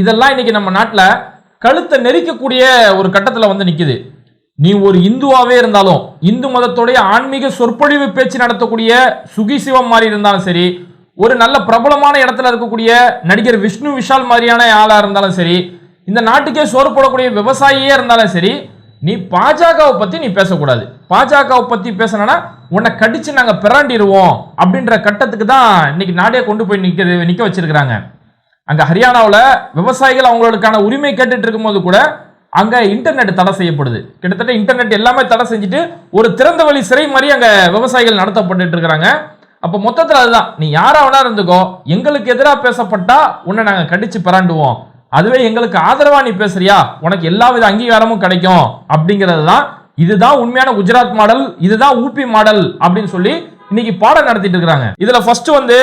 இதெல்லாம் இன்னைக்கு நம்ம நாட்டில் கழுத்தை நெரிக்கக்கூடிய ஒரு கட்டத்தில் வந்து நிற்குது நீ ஒரு இந்துவாகவே இருந்தாலும் இந்து மதத்துடைய ஆன்மீக சொற்பொழிவு பேச்சு நடத்தக்கூடிய சுகி சிவம் மாதிரி இருந்தாலும் சரி ஒரு நல்ல பிரபலமான இடத்துல இருக்கக்கூடிய நடிகர் விஷ்ணு விஷால் மாதிரியான ஆளாக இருந்தாலும் சரி இந்த நாட்டுக்கே சோறு போடக்கூடிய விவசாயியே இருந்தாலும் சரி நீ பாஜகவை பற்றி நீ பேசக்கூடாது. பாஜகவை பற்றி பேசணும்னா உன்னை கடிச்சு நாங்கள் பிறாண்டிடுவோம் அப்படின்ற கட்டத்துக்கு தான் இன்னைக்கு நாடே கொண்டு போய் நிற்க நிற்க வச்சிருக்கிறாங்க. அங்க ஹரியானாவில் விவசாயிகள் அவங்களுக்கான உரிமை கேட்டுட்டு இருக்கும்போது கூட அங்க இன்டர்நெட் தடை செய்யப்படுது. கிட்டத்தட்ட இன்டர்நெட் எல்லாமே தடை செஞ்சுட்டு ஒரு திறந்த வழி சிறை மாதிரி அங்க விவசாயிகள் நடத்தப்பட்டு இருக்கிறாங்க. அப்ப மொத்தத்தில் அதுதான். நீ யாரா வேணா இருந்துக்கோ எங்களுக்கு எதிராக பேசப்பட்டா உன்னை நாங்க கடிச்சு பிராண்டுவோம். அதுவே எங்களுக்கு ஆதரவா நீ பேசுறியா? உனக்கு எல்லா வித அங்கீகாரமும் கிடைக்கும். அப்படிங்கிறது தான் இதுதான் உண்மையான குஜராத் மாடல் இதுதான் ஊபி மாடல் அப்படின்னு சொல்லி இன்னைக்கு பாடம் நடத்திட்டு இருக்கிறாங்க. இதுல ஃபர்ஸ்ட் வந்து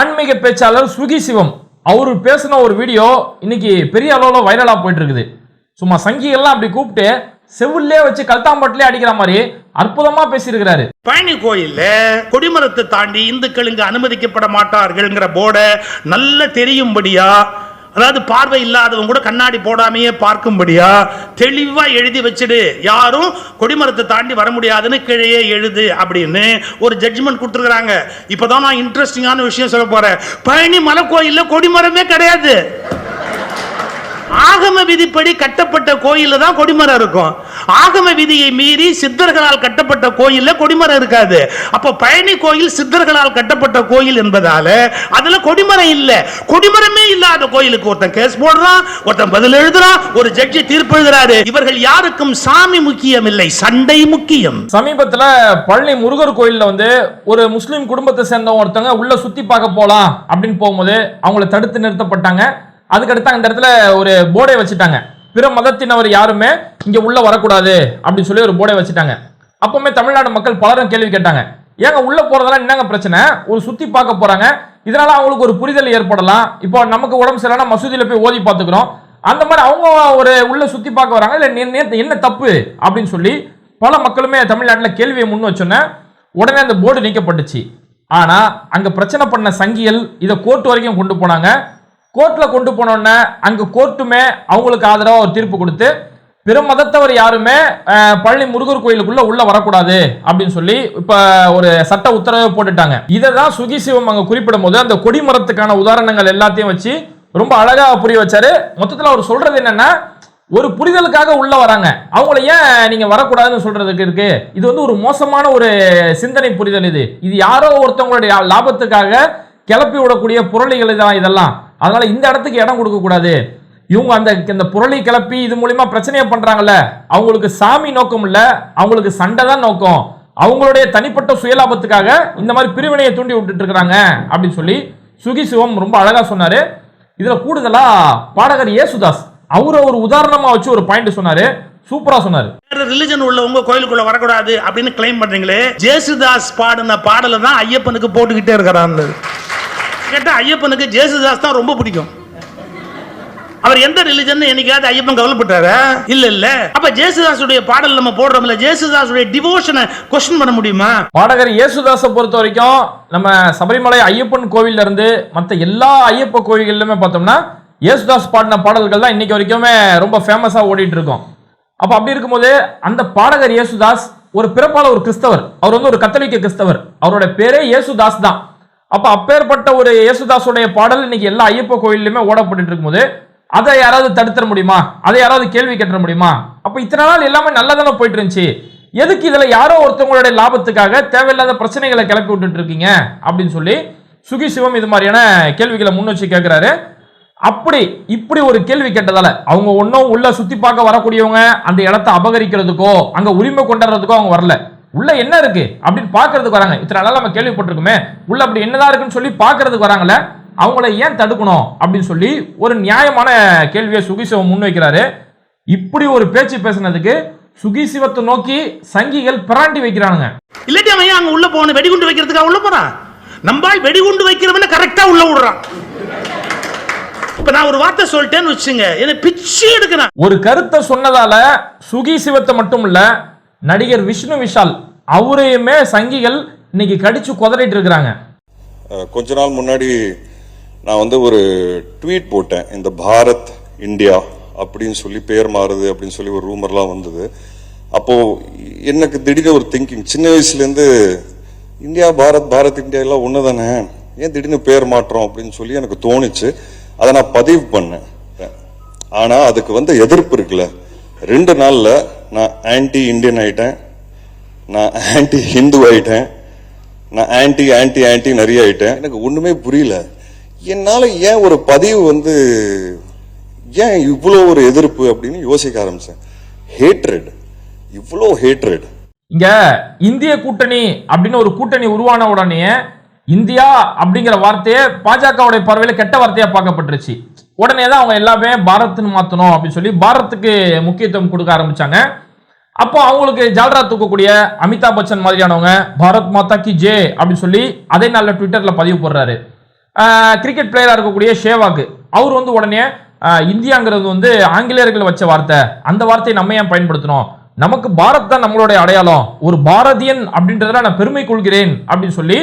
ஆன்மீக பேச்சாளர் சுகி சிவம். அவர் பேசின ஒரு வீடியோ இன்னைக்கு பெரிய அளவில் வைரலாக போயிட்டு இருக்குது சும்மா சங்கிகள்லாம் அப்படி கூப்பிட்டு செவிலே வச்சு கல்தாம்பட்டிலே அடிக்கிற மாதிரி அற்புதமா பேசியிருக்கிறாரு. பழனி கோயில்ல கொடிமரத்தை தாண்டி இந்துக்கள் இங்கு அனுமதிக்கப்பட மாட்டார்கள்ங்கிற போர்டை நல்ல தெரியும்படியா அதாவது பார்வை இல்லாதவங்க கூட கண்ணாடி போடாமையே பார்க்கும்படியா தெளிவா எழுதி வச்சுடு. யாரும் கொடிமரத்தை தாண்டி வர முடியாதுன்னு கீழே எழுது அப்படின்னு ஒரு ஜட்ஜ்மெண்ட் கொடுத்துருக்காங்க இப்போதான் நான் இன்ட்ரெஸ்டிங்கான விஷயம் சொல்ல போறேன். பழனி மலை கோயில்ல கொடிமரமே கிடையாது. ஆகம விதிப்படி கட்டப்பட்ட கோயிலில் தான் கொடிமரம் இருக்கும். ஆகம விதியை மீறி சித்தர்களால் கட்டப்பட்ட கோயிலில் கொடிமரம் இருக்காது. அப்போ பழனி கோயில் சித்தர்களால் கட்டப்பட்ட கோயில் என்பதால அதில் கொடிமரம் இல்லை. கொடிமரமே இல்லாத கோயிலுக்கு ஒருத்தன் கேஸ் போடுறான் ஒருத்தன் பதில் எழுதுறான் ஒரு ஜட்ஜி தீர்ப்பு எழுதுறாரு. இவர்கள் யாருக்கும் சாமி முக்கியம் இல்லை சண்டை முக்கியம். சமீபத்தில் பழனி முருகர் கோயிலில் வந்து ஒரு முஸ்லீம் குடும்பத்தை சேர்ந்த ஒருத்தவங்க உள்ள சுத்தி பார்க்க போலாம் அப்படின்னு போகும்போது அவங்கள தடுத்து நிறுத்தப்பட்டாங்க. அதுக்கடுத்து அந்த இடத்துல ஒரு போர்டை வச்சுட்டாங்க. பிற மதத்தினவர் யாருமே இங்க உள்ள வரக்கூடாது அப்படின்னு சொல்லி ஒரு போர்டை வச்சுட்டாங்க. அப்பவுமே தமிழ்நாடு மக்கள் பலரும் கேள்வி கேட்டாங்க. ஏங்க உள்ள போறதெல்லாம் என்னங்க பிரச்சனை? ஒரு சுத்தி பார்க்க போறாங்க. இதனால அவங்களுக்கு ஒரு புரிதல் ஏற்படலாம். இப்போ நமக்கு உடம்பு சரியில்லைனா மசூதியில் போய் ஓதி பார்த்துக்கிறோம். அந்த மாதிரி அவங்க ஒரு உள்ள சுத்தி பார்க்க வராங்க. இல்லை என்ன தப்பு? அப்படின்னு சொல்லி பல மக்களுமே தமிழ்நாட்டில் கேள்வியை முன் வச்சோன்னே உடனே அந்த போர்டு நீக்கப்பட்டுச்சு. ஆனால் அங்கே பிரச்சனை பண்ண சங்கியல் இதை கோர்ட் வரைக்கும் கொண்டு போனாங்க. கோர்ட்ல கொண்டு போனோன்னே அங்க கோர்ட்டுமே அவங்களுக்கு ஆதரவா ஒரு தீர்ப்பு கொடுத்து பிற மதத்தவர் யாருமே பழனி முருகர் கோயிலுக்குள்ள உள்ள வரக்கூடாது அப்படின்னு சொல்லி இப்ப ஒரு சட்ட உத்தரவை போட்டுட்டாங்க. இதை தான் சுகி சிவம் அங்க குறிப்பிடும் போது அந்த கொடிமரத்துக்கான உதாரணங்கள் எல்லாத்தையும் வச்சு ரொம்ப அழகா புரிய வச்சாரு. மொத்தத்துல அவர் சொல்றது என்னன்னா ஒரு புரிதலுக்காக உள்ள வராங்க. அவங்கள ஏன் நீங்க வரக்கூடாதுன்னு சொல்றதுக்கு இருக்கு? இது வந்து ஒரு மோசமான ஒரு சிந்தனை புரிதல் இது. இது யாரோ ஒருத்தவங்களுடைய லாபத்துக்காக கிளப்பி விடக்கூடிய புரளிகள் தான் இதெல்லாம். அதனால இந்த இடத்துக்கு இடம் கொடுக்க கூடாது இவங்க அந்த இந்த புரளி கிளப்பி இது மூலியமா பிரச்சனையை பண்றாங்கல்ல அவங்களுக்கு சாமி நோக்கம் இல்ல அவங்களுக்கு சண்டை தான் நோக்கம். அவங்களுடைய தனிப்பட்ட சுயலாபத்துக்காக இந்த மாதிரி பிரிவினையை தூண்டி விட்டுட்டு இருக்கிறாங்க அப்படின்னு சொல்லி சுகி சிவம் ரொம்ப அழகா சொன்னாரு. இதுல கூடுதலா பாடகர் ஏசுதாஸ் அவரை ஒரு உதாரணமா வச்சு ஒரு பாயிண்ட் சொன்னாரு. சூப்பரா சொன்னாரு. ரிலிஜன் உள்ளவங்க கோயிலுக்குள்ள வரக்கூடாது அப்படின்னு கிளைம் பண்றீங்களே. ஜேசுதாஸ் பாடின பாடலை தான் ஐயப்பனுக்கு போட்டுக்கிட்டே இருக்கிறான்னு கேட்டால் ஐயப்பனுக்கு ஜேசுதாஸ் தான் ரொம்ப பிடிக்கும். அவர் எந்த ரிலிஜன் என்னைக்காவது ஐயப்பன் கவலைப்பட்டாரு? இல்ல இல்ல. அப்ப ஜேசுதாசுடைய பாடல் நம்ம போடுறோம்ல ஜேசுதாசுடைய டிவோஷனை கொஸ்டின் பண்ண முடியுமா? பாடகர் இயேசுதாஸை பொறுத்த வரைக்கும் நம்ம சபரிமலை ஐயப்பன் கோவில்ல இருந்து மற்ற எல்லா ஐயப்ப கோவில்களிலுமே பார்த்தோம்னா இயேசுதாஸ் பாடின பாடல்கள் தான் இன்னைக்கு வரைக்குமே ரொம்ப ஃபேமஸாக ஓடிட்டு இருக்கோம் அப்போ அப்படி இருக்கும்போது அந்த பாடகர் இயேசுதாஸ் ஒரு பிறப்பால ஒரு கிறிஸ்தவர். அவர் வந்து ஒரு கத்தோலிக்க கிறிஸ்தவர். அவரோட பேரே இயேசுதாஸ் தான். அப்ப அப்பேற்பட்ட ஒரு இயேசுதாசுடைய பாடல் இன்னைக்கு எல்லா ஐயப்ப கோயில்லையுமே ஓடப்பட்டு இருக்கும்போது அதை யாராவது தடுத்துட முடியுமா? அதை யாராவது கேள்வி கேட்டுற முடியுமா? அப்ப இத்தனை நாள் எல்லாமே நல்லா தானே போயிட்டு இருந்துச்சு. எதுக்கு இதுல யாரோ ஒருத்தவங்களுடைய லாபத்துக்காக தேவையில்லாத பிரச்சனைகளை கிளப்பி விட்டுட்டு இருக்கீங்க? அப்படின்னு சொல்லி சுகி சிவம் இது மாதிரியான கேள்விகளை முன் வச்சு கேட்கிறாரு அப்படி இப்படி ஒரு கேள்வி கேட்டதால அவங்க ஒன்றும் உள்ள சுத்தி பார்க்க வரக்கூடியவங்க அந்த இடத்த அபகரிக்கிறதுக்கோ அங்க உரிமை கொண்டாடுறதுக்கோ அவங்க வரல. உள்ள என்ன இருக்கு? அப்படின்னு பார்க்கிறதுக்கு வராங்க. இத்தனை நாள் நம்ம கேள்விப்பட்டிருக்குமே. உள்ள அப்படி என்னதான் இருக்குன்னு சொல்லி பார்க்கிறதுக்கு வராங்கல்ல? அவங்கள ஏன் தடுக்கணும்? அப்படின்னு சொல்லி ஒரு நியாயமான கேள்வியை சுகிசிவம் முன்வைக்கிறாரு இப்படி ஒரு பேச்சு பேசுனதுக்கு சுகிசிவத்தை நோக்கி சங்கிகள் பிராண்டி வைக்கிறானுங்க. இல்லாட்டி அவன் அங்க உள்ள போன வெடிகுண்டு வைக்கிறதுக்காக உள்ள போறான்? நம்பால் வெடிகுண்டு வைக்கிறவன கரெக்டா உள்ள விடுறான். இப்ப நான் ஒரு வார்த்தை சொல்லிட்டேன்னு வச்சுங்க என்ன பிச்சு எடுக்கிறேன். ஒரு கருத்தை சொன்னதால சுகி சிவத்தை மட்டும் இல்ல நடிகர் விஷ்ணு விஷால் அவரையுமே சங்கிகள் இன்னைக்கு கடிச்சு குதறிட்டு இருக்கிறாங்க. கொஞ்ச நாள் முன்னாடி நான் வந்து ஒரு ட்வீட் போட்டேன். இந்த பாரத் இந்தியா அப்படின்னு சொல்லி பேர் மாறுது அப்படின்னு சொல்லி ஒரு ரூமர்லாம் வந்தது. அப்போ எனக்கு திடீர்னு ஒரு திங்கிங் சின்ன வயசுலேருந்து இந்தியா பாரத் பாரத் இந்தியா எல்லாம் ஒன்று தானே ஏன் திடீர்னு பேர் மாற்றம் அப்படின்னு சொல்லி எனக்கு தோணுச்சு. அதை நான் பதிவு பண்ணேன். ஆனால் அதுக்கு வந்து எதிர்ப்பு இருக்குல்ல. ரெண்டு நாளில் நான் ஆன்டி இந்தியன் ஆயிட்டேன். நான் ஆன்டி ஹிந்து ஆயிட்டேன். நான் ஆன்டி ஆன்டி ஆன்டி நிறைய ஆயிட்டேன். எனக்கு ஒன்றுமே புரியல. என்னால் ஏன் ஒரு பதிவு வந்து ஏன் இவ்வளோ ஒரு எதிர்ப்பு அப்படின்னு யோசிக்க ஆரம்பித்தேன் ஹேட்ரட் இவ்வளோ ஹேட்ரட் இங்க இந்திய கூட்டணி அப்படின்னு ஒரு கூட்டணி உருவான உடனே இந்தியா அப்படிங்கிற வார்த்தையே பாஜகவுடைய பார்வையில் கெட்ட வார்த்தையா பார்க்கப்பட்டுருச்சு. உடனே தான் அவங்க எல்லாமே பாரத்னு மாற்றணும் அப்படின்னு சொல்லி பாரத்துக்கு முக்கியத்துவம் கொடுக்க ஆரம்பிச்சாங்க. அப்போ அவங்களுக்கு ஜால்ரா தூக்கக்கூடிய அமிதாப் பச்சன் மாதிரியானவங்க பாரத் மாதா கி ஜே அப்படின்னு சொல்லி அதே நாளில் ட்விட்டரில் பதிவு போடுறாரு. கிரிக்கெட் பிளேயராக இருக்கக்கூடிய ஷேவாக்கு. அவர் வந்து உடனே இந்தியாங்கிறது வந்து ஆங்கிலேயர்கள் வச்ச வார்த்தை. அந்த வார்த்தையை நம்ம ஏன் பயன்படுத்தணும்? நமக்கு பாரத் தான் நம்மளுடைய அடையாளம். ஒரு பாரதியன் அப்படின்றதுல நான் பெருமை கொள்கிறேன் அப்படின்னு சொல்லி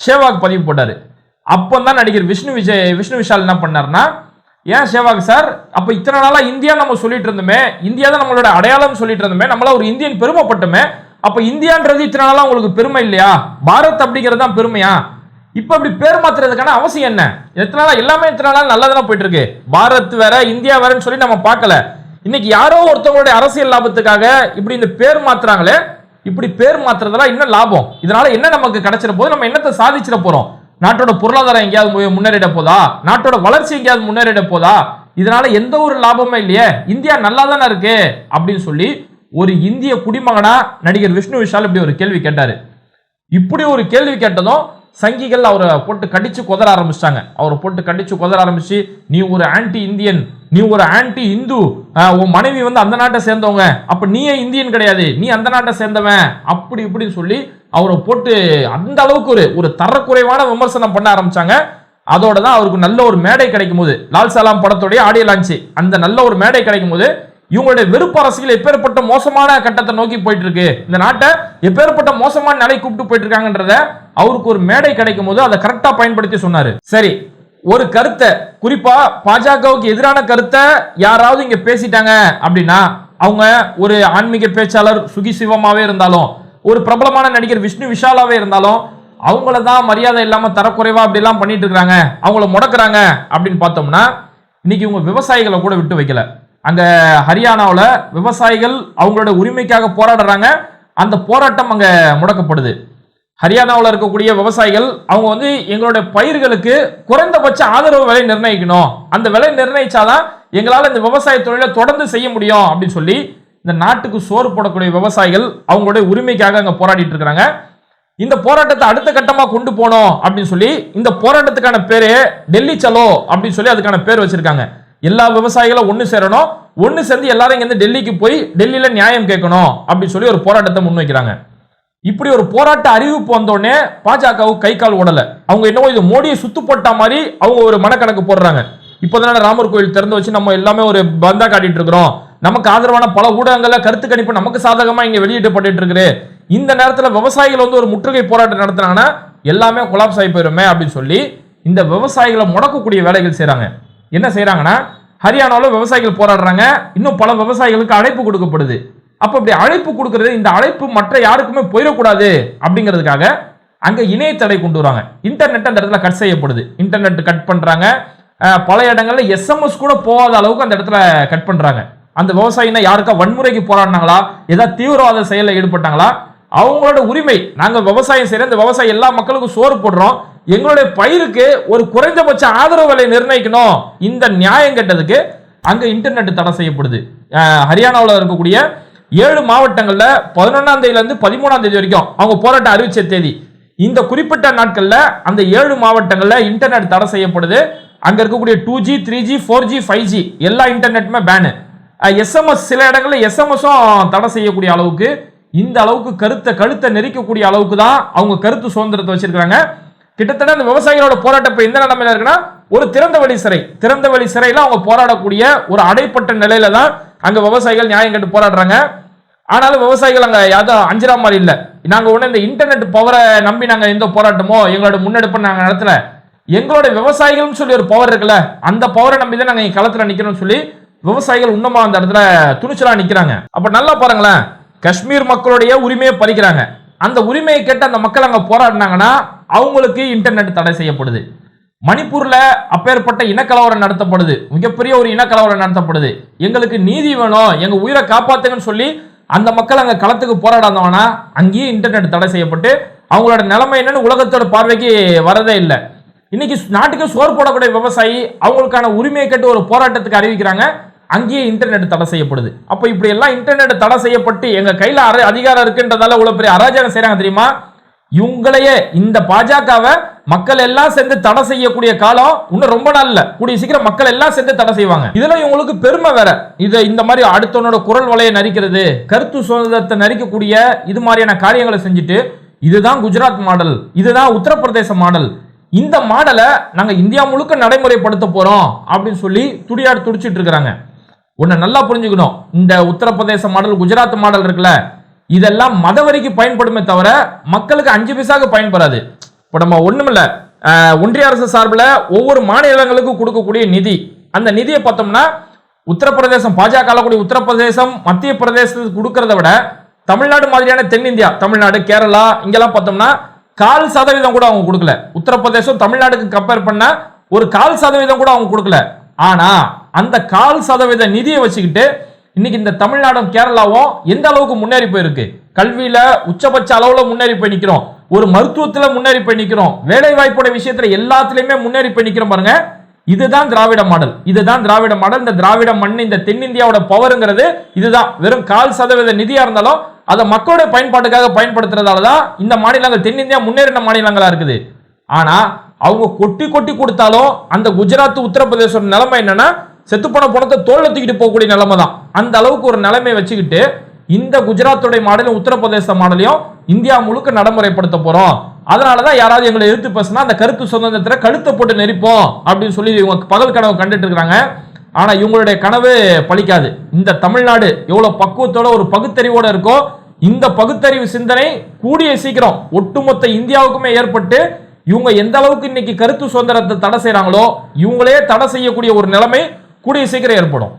ஷேவாக் பதிவு போட்டார். அப்போ தான் நடிகர் விஷ்ணு விஜய் விஷ்ணு விஷால் என்ன பண்ணாருன்னா ஏன் சேவாக் சார்? அப்போ இத்தனை நாளாக இந்தியா நம்ம சொல்லிட்டு இருந்தோமே இந்தியா தான் நம்மளோட அடையாளம் சொல்லிட்டு இருந்தோமே நம்மள ஒரு இந்தியன் பெருமைப்பட்டோமே அப்போ இந்தியான்றது இத்தனை நாளாக உங்களுக்கு பெருமை இல்லையா? பாரத் அப்படிங்கிறது தான் பெருமையா? இப்போ இப்படி பேர் மாத்துறதுக்கான அவசியம் என்ன? எத்தனை நாளாக எல்லாமே இத்தனை நாளாக நல்லா தானே போயிட்டு இருக்கு பாரத் வேற இந்தியா வேறன்னு சொல்லி நம்ம பார்க்கல. இன்னைக்கு யாரோ ஒருத்தவங்களுடைய அரசியல் லாபத்துக்காக இப்படி இந்த பேர் மாத்துறாங்களே இப்படி பேர் மாத்துறதெல்லாம் என்ன லாபம். இதனால என்ன நமக்கு கிடைச்சிட போது நம்ம என்னத்தை சாதிச்சிட போறோம்? நாட்டோட பொருளாதாரம் எங்கேயாவது முன்னேறிட போதா? நாட்டோட வளர்ச்சி எங்கேயாவது முன்னேறிட போதா? இதனால எந்த ஒரு லாபமும் இல்லையே. இந்தியா நல்லா தானே இருக்கு? அப்படின்னு சொல்லி ஒரு இந்திய குடிமகனா நடிகர் விஷ்ணு விஷால் இப்படி ஒரு கேள்வி கேட்டாரு. இப்படி ஒரு கேள்வி கேட்டதும் சங்கிகள் அவரை போட்டு கடிச்சு கொதற ஆரம்பிச்சிட்டாங்க. அவரை போட்டு கடிச்சு கொதற ஆரம்பிச்சு நீ ஒரு ஆன்டி இந்தியன் நீ ஒரு ஆன்டி இந்து உன் மனைவி வந்து அந்த நாட்டை சேர்ந்தவங்க அப்ப நீயே இந்தியன் கிடையாது. நீ அந்த நாட்டை சேர்ந்தவன். அப்படி இப்படின்னு சொல்லி அவரை போட்டு அந்த அளவுக்கு ஒரு ஒரு தரக்குறைவான விமர்சனம் பண்ண ஆரம்பிச்சாங்க. அதோட தான் அவருக்கு நல்ல ஒரு மேடை கிடைக்கும் போது லால் சலாம் படத்துடைய ஆடியோ லான்ச்சு அந்த நல்ல ஒரு மேடை கிடைக்கும் போது இவங்களுடைய வெறுப்பு அரசியல் எப்பேற்பட்ட மோசமான கட்டத்தை நோக்கி போயிட்டு இருக்கு இந்த நாட்டை எப்பேற்பட்ட மோசமான நிலை கூப்பிட்டு போயிட்டு இருக்காங்கன்றத அவருக்கு ஒரு மேடை கிடைக்கும் போது அதை கரெக்டா பயன்படுத்தி சொன்னாரு. சரி ஒரு கருத்தை குறிப்பா பாஜகவுக்கு எதிரான கருத்தை யாராவது இங்க பேசிட்டாங்க அப்படின்னா அவங்க ஒரு ஆன்மீக பேச்சாளர் சுகி சிவமாவே இருந்தாலும் ஒரு பிரபலமான நடிகர் விஷ்ணு விஷாலாவே இருந்தாலும் அவங்கள தான் மரியாதை இல்லாமல் தரக்குறைவா அப்படிலாம் பண்ணிட்டு இருக்கிறாங்க அவங்கள முடக்கிறாங்க அப்படின்னு பார்த்தோம்னா இன்னைக்கு இவங்க விவசாயிகளை கூட விட்டு வைக்கல. அங்க ஹரியானாவில் விவசாயிகள் அவங்களோட உரிமைக்காக போராடுறாங்க. அந்த போராட்டம் அங்க முடக்கப்படுது. ஹரியானாவில் இருக்கக்கூடிய விவசாயிகள் அவங்க வந்து எங்களுடைய பயிர்களுக்கு குறைந்தபட்ச ஆதரவு விலை நிர்ணயிக்கணும். அந்த விலை நிர்ணயிச்சாதான் எங்களால் இந்த விவசாய தொழிலை தொடர்ந்து செய்ய முடியும் அப்படின்னு சொல்லி இந்த நாட்டுக்கு சோறு போடக்கூடிய விவசாயிகள் அவங்களுடைய உரிமைக்காக அங்கே போராடிட்டு இருக்கிறாங்க. இந்த போராட்டத்தை அடுத்த கட்டமாக கொண்டு போனோம் அப்படின்னு சொல்லி இந்த போராட்டத்துக்கான பேரே டெல்லி சலோ அப்படின்னு சொல்லி அதுக்கான பேர் வச்சிருக்காங்க. எல்லா விவசாயிகளும் ஒன்று சேரணும். ஒன்று சேர்ந்து எல்லாரும் இங்கேருந்து டெல்லிக்கு போய் டெல்லியில் நியாயம் கேட்கணும் அப்படின்னு சொல்லி ஒரு போராட்டத்தை முன்வைக்கிறாங்க இப்படி ஒரு போராட்ட அறிவிப்பு வந்தோடனே பாஜகவுக்கு கை கால் ஓடலை. அவங்க என்னவோ இது மோடியை சுத்து போட்ட மாதிரி அவங்க ஒரு மனக்கணக்கு போடுறாங்க. இப்போதானே ராமர் கோயில் திறந்து வச்சு நம்ம எல்லாமே ஒரு பந்தா காட்டிட்டு இருக்கிறோம். நமக்கு ஆதரவான பல ஊடகங்கள்ல கருத்து கணிப்பு நமக்கு சாதகமா இங்க வெளியிடப்பட்டு இருக்குது இந்த நேரத்துல விவசாயிகள் வந்து ஒரு முற்றுகை போராட்டம் நடத்துனாங்கன்னா எல்லாமே கொலாப்ஸ் ஆகி போயிருமே அப்படின்னு சொல்லி இந்த விவசாயிகளை முடக்கக்கூடிய வேலைகள் செய்கிறாங்க என்ன செய்கிறாங்கன்னா ஹரியானாவில் விவசாயிகள் போராடுறாங்க. இன்னும் பல விவசாயிகளுக்கு அழைப்பு கொடுக்கப்படுது. அப்போ இப்படி அழைப்பு கொடுக்கறது இந்த அழைப்பு மற்ற யாருக்குமே போயிடக்கூடாது அப்படிங்கிறதுக்காக அங்கே இணையத்தடை கொண்டு வராங்க. இன்டர்நெட் அந்த இடத்துல கட் செய்யப்படுது. இன்டர்நெட் கட் பண்ணுறாங்க பல இடங்களில் எஸ்எம்எஸ் கூட போகாத அளவுக்கு அந்த இடத்துல கட் பண்ணுறாங்க அந்த விவசாயினா யாருக்கா வன்முறைக்கு போராடினாங்களா? ஏதாவது தீவிரவாத செயலில் ஈடுபட்டாங்களா? அவங்களோட உரிமை நாங்கள் விவசாயம் செய்கிற இந்த விவசாயம் எல்லா மக்களுக்கும் சோறு போடுறோம். எங்களுடைய பயிருக்கு ஒரு குறைந்தபட்ச ஆதரவு விலை நிர்ணயிக்கணும். இந்த நியாயம் கேட்டதுக்கு அங்கே இன்டர்நெட் தடை செய்யப்படுது. ஹரியானாவில் இருக்கக்கூடிய ஏழு மாவட்டங்களில் பதினொன்றாம் தேதியிலேருந்து பதிமூணாம் தேதி வரைக்கும் அவங்க போராட்டம் அறிவிச்ச தேதி. இந்த குறிப்பிட்ட நாட்களில் அந்த ஏழு மாவட்டங்களில் இன்டர்நெட் தடை செய்யப்படுது. அங்கே இருக்கக்கூடிய two G three G four G five G எல்லா இன்டர்நெட்டுமே பேனு எஸ்எம்எஸ் சில இடங்களில் எஸ்எம்எஸும் தடை செய்யக்கூடிய அளவுக்கு இந்த அளவுக்கு கருத்தை கழுத்தை நெரிக்கக்கூடிய அளவுக்கு தான் அவங்க கருத்து சுதந்திரத்தை வச்சிருக்காங்க கிட்டத்தட்ட அந்த விவசாயிகளோட போராட்டம் இப்போ எந்த நிலைமையில இருக்குன்னா ஒரு திறந்த வழி சிறை. திறந்த வழி சிறையில் அவங்க போராடக்கூடிய ஒரு அடைப்பட்ட நிலையில தான் அங்கே விவசாயிகள் நியாயம் கேட்டு போராடுறாங்க. ஆனாலும் விவசாயிகள் அங்கே யாரும் அஞ்சிரா மாதிரி இல்லை. நாங்கள் ஒன்று இந்த இன்டர்நெட் பவரை நம்பி நாங்கள் எந்த போராட்டமோ எங்களோட முன்னெடுப்பு நாங்கள் நடத்தல. எங்களோட விவசாயிகள்னு சொல்லி ஒரு பவர் இருக்குல்ல அந்த பவரை நம்பி தான் நாங்கள் களத்தில் களத்துல சொல்லி விவசாயிகள் இன்னுமா அந்த இடத்துல துணிச்சலா நிக்கிறாங்க. அப்ப நல்லா பாருங்களேன் காஷ்மீர் மக்களுடைய உரிமையை பறிக்கிறாங்க. அந்த உரிமையை கேட்டு அந்த மக்கள் அங்க போராடினாங்கன்னா அவங்களுக்கு இன்டர்நெட் தடை செய்யப்படுது. மணிப்பூர்ல அப்பேற்பட்ட இனக்கலவரம் நடத்தப்படுது. மிகப்பெரிய ஒரு இனக்கலவரம் நடத்தப்படுது. எங்களுக்கு நீதி வேணும் எங்க உயிரை காப்பாத்துங்கன்னு சொல்லி அந்த மக்கள் அங்க களத்துக்கு போராடாதவனா அங்கேயே இன்டர்நெட் தடை செய்யப்பட்டு அவங்களோட நிலைமை என்னன்னு உலகத்தோட பார்வைக்கு வரதே இல்லை. இன்னைக்கு நாட்டுக்கு சோறு போடக்கூடிய விவசாயி அவங்களுக்கான உரிமையை கேட்டு ஒரு போராட்டத்துக்கு அறிவிக்கிறாங்க. அங்கேயே இன்டர்நெட் தடை செய்யப்படுது. அப்போ இப்படி எல்லாம் இன்டர்நெட் தடை செய்யப்பட்டு எங்க கையில அர- அதிகாரம் இருக்குன்றதால இவ்வளவு பெரிய அராஜகம் செய்கிறாங்க தெரியுமா? இவங்களையே இந்த பாஜகவை மக்கள் எல்லாம் சேர்ந்து தடை செய்யக்கூடிய காலம் இன்னும் ரொம்ப நாள் கூடிய சீக்கிரம் மக்கள் எல்லாம் சேர்ந்து தடை செய்வாங்க. இதுல இவங்களுக்கு பெருமை வேற. இது இந்த மாதிரி அடுத்தவனோட குரல் வலையை நரிக்கிறது கருத்து சுதந்திரத்தை நரிக்கக்கூடிய இது மாதிரியான காரியங்களை செஞ்சுட்டு இதுதான் குஜராத் மாடல் இதுதான் உத்தரப்பிரதேச மாடல். இந்த மாடலை நாங்க இந்தியா முழுக்க நடைமுறைப்படுத்த போறோம் அப்படின்னு சொல்லி துடியாடு துடிச்சிட்டு இருக்கிறாங்க. ஒன்று நல்லா புரிஞ்சுக்கணும். இந்த உத்தரப்பிரதேச மாடல் குஜராத் மாடல் இருக்குல்ல இதெல்லாம் மதவரிக்கு பயன்படுமே தவிர மக்களுக்கு அஞ்சு பைசாக பயன்படாது. இப்போ நம்ம ஒண்ணுமில்ல. ஒன்றிய அரசு சார்பில் ஒவ்வொரு மாநிலங்களுக்கும் கொடுக்கக்கூடிய நிதி. அந்த நிதியை பார்த்தோம்னா உத்தரப்பிரதேசம் பாஜக கூடிய உத்தரப்பிரதேசம் மத்திய பிரதேசத்துக்கு கொடுக்கறத விட தமிழ்நாடு மாதிரியான தென்னிந்தியா தமிழ்நாடு கேரளா இங்கெல்லாம் பார்த்தோம்னா கால் சதவீதம் கூட அவங்க கொடுக்கல. உத்தரப்பிரதேசம் தமிழ்நாடுக்கு கம்பேர் பண்ண ஒரு கால் சதவீதம் கூட அவங்க கொடுக்கல. ஆனா அந்த கால் சதவீத நிதியை வச்சுக்கிட்டு இன்னைக்கு இந்த தமிழ்நாடும் கேரளாவும் எந்த அளவுக்கு முன்னேறி போயிருக்கு? கல்வியில உச்சபட்ச அளவுல முன்னேறி போய் நிற்கிறோம் ஒரு மருத்துவத்துல முன்னேறி போய் நிற்கிறோம் வேலை வாய்ப்போட விஷயத்துல எல்லாத்துலயுமே முன்னேறி போய் நிற்கிறோம் பாருங்க. இதுதான் திராவிட மாடல். இதுதான் திராவிட மாடல். இந்த திராவிட மண் இந்த தென்னிந்தியாவோட பவருங்கிறது இதுதான். வெறும் கால் சதவீத நிதியா இருந்தாலும் அதை மக்களுடைய பயன்பாட்டுக்காக பயன்படுத்துறதால தான் இந்த மாநிலங்கள் தென்னிந்தியா முன்னேறின மாநிலங்களா இருக்குது. ஆனா அவங்க கொட்டி கொட்டி கொடுத்தாலும் அந்த குஜராத் உத்தரப்பிரதேசோட நிலைமை என்னன்னா செத்துப்போன பணத்தை தோல்ல தூக்கிட்டு போகக்கூடிய நிலைமை தான். அந்த அளவுக்கு ஒரு நிலைமையை வச்சுக்கிட்டு இந்த குஜராத்துடைய மாடலும் உத்தரப்பிரதேச மாடலையும் இந்தியா முழுக்க நடைமுறைப்படுத்த போறோம். அதனாலதான் யாராவது எங்களை எதிர்த்து பேசினா அந்த கருத்து சுதந்திரத்தை கழுத்தை போட்டு நெரிப்போம் அப்படின்னு சொல்லி இவங்க பகல் கனவு கண்டுட்டு இருக்காங்க. ஆனால் இவங்களுடைய கனவு பலிக்காது இந்த தமிழ்நாடு எவ்வளவு பக்குவத்தோட ஒரு பகுத்தறிவோட இருக்கோ இந்த பகுத்தறிவு சிந்தனை கூடிய சீக்கிரம் ஒட்டுமொத்த இந்தியாவுக்குமே ஏற்பட்டு இவங்க எந்த அளவுக்கு இன்னைக்கு கருத்து சுதந்திரத்தை தடை செய்கிறாங்களோ இவங்களே தடை செய்யக்கூடிய ஒரு நிலைமை கூடிய சீக்கிரம் ஏற்படும்.